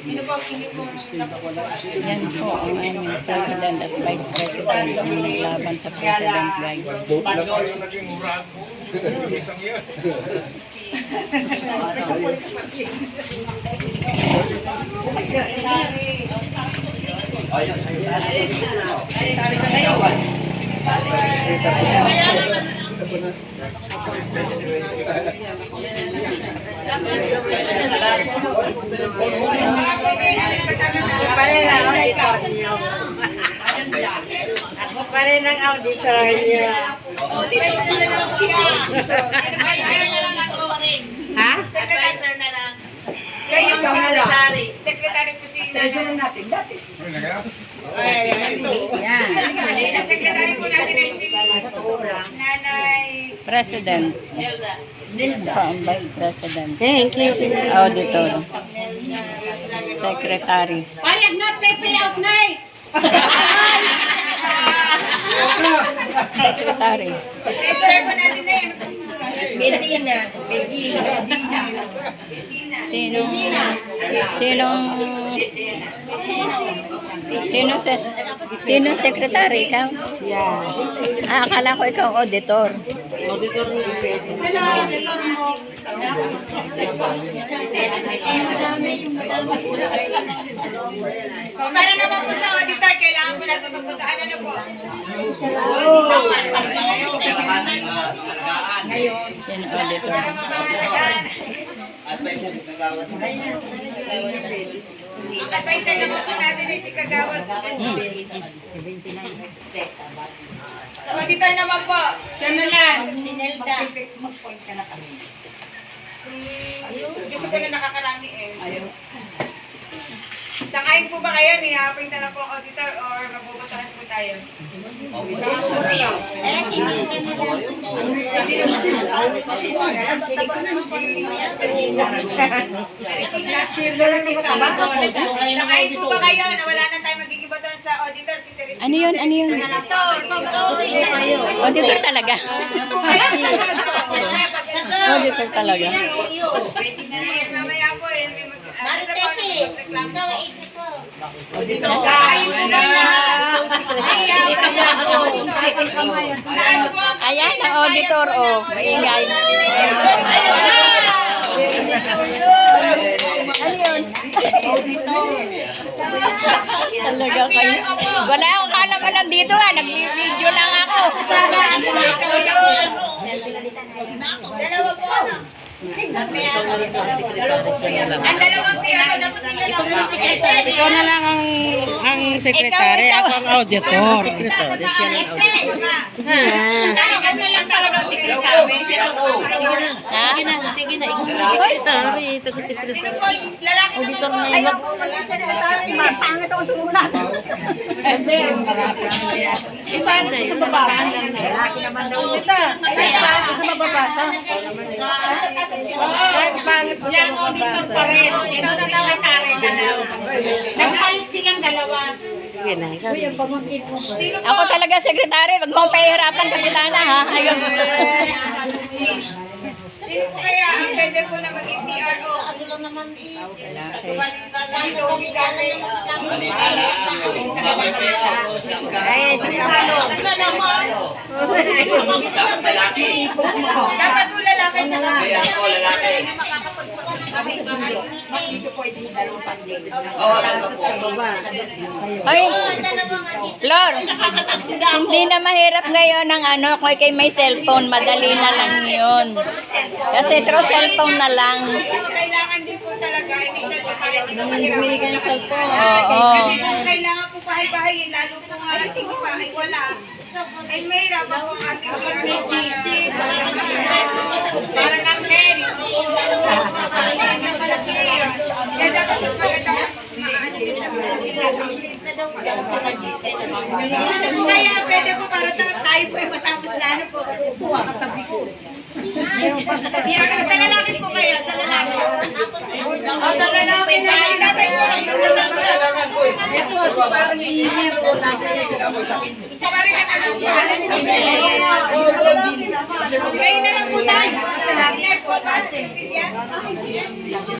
Sino po ang inyo pong napupusuan? Yan po ang aming President at Vice President ang naglaban sa President guys. Ikaw yung naging niyo. Ako pa rin ang auditor niyo. Ha? Secretary na lang. Kayo pa na lang. Secretary po si Treasurer natin dati. Yan. Ang secretary po natin ay si Nanay President. Ito ang Vice President. Thank you. Auditor. Secretary. Payag na, pay payout na. Secretary. Treasurer po natin na yun. Medina. Medina. Sino? Sinong Sino se Sino secretary ikaw? Yeah. Ah, akala ko ikaw auditor. Auditor niyo pwede. Para naman po sa auditor, kailangan po natin magpuntaan. Ano po? Sino auditor? Ang advisor naman po natin ay si Kagawad. Sa auditor naman po. Siya na lang. Si Nelda. Kung gusto ko na nakakarami eh. Sakayin po ba kayo? Ni-appoint na lang po ang auditor or mabubutuhan po tayo? Sakayin po ba kayo na wala na tayo magiging batuhan sa auditor? Si Teresa. Ano yun? Ano yun? Lang to. Auditor talaga. Auditor talaga. Po ang Ayan ang auditor oh. Maingay. Ano yun? Talaga kayo. Wala akong kalam-alam dito ah. Nag-video lang ako. Dalawa po ano? Ang dalawang piyano dapat nila lang po secretary. Ikaw na lang ang ang secretary, ako ang auditor. Ano kami lang talaga secretary? Ha? Sige na, ikaw ang secretary, ito ang secretary. Sino po yung lalaki Auditor naman na po? iba. Pangit ako sumunod. Iba na yun, babaan lang na. Laki naman daw ito. Kaya gusto mababasa. Kahit pangit gusto Yan, auditor pa mababasa. rin. Ito na secretary na lang. Nagpalit silang dalawa. Sige na, ikaw. Sino po? Ako talaga sekretary. Wag mo akong pahihirapan kapitana ha. Ayun. Sino po kaya ang pwede po na maging PRO? Ano lang naman. Ay, Dapat po lalaki tsaka lalaki. Ay, Flor, hindi na mahirap ngayon ng ano, kung kay may cellphone, madali na lang yun. Kasi through cellphone na lang. Kailangan din po talaga ay may cellphone para hindi ko. Oo. Kasi kung kailangan po bahay-bahay, lalo po nga ating iba ay wala. Ay mahirapan po ang ating Kaya pwede po para ta- tayo po ay matapos na ano po. Puwa, katabi ko. PRO, sa lalaki po kaya, sa lalaki. O, sa lalaki na. Si tatay po kayo. Ito, si parang iiyak po. Si parang ano po. Kayo na lang po tayo. Sa lalaki po ba? Sa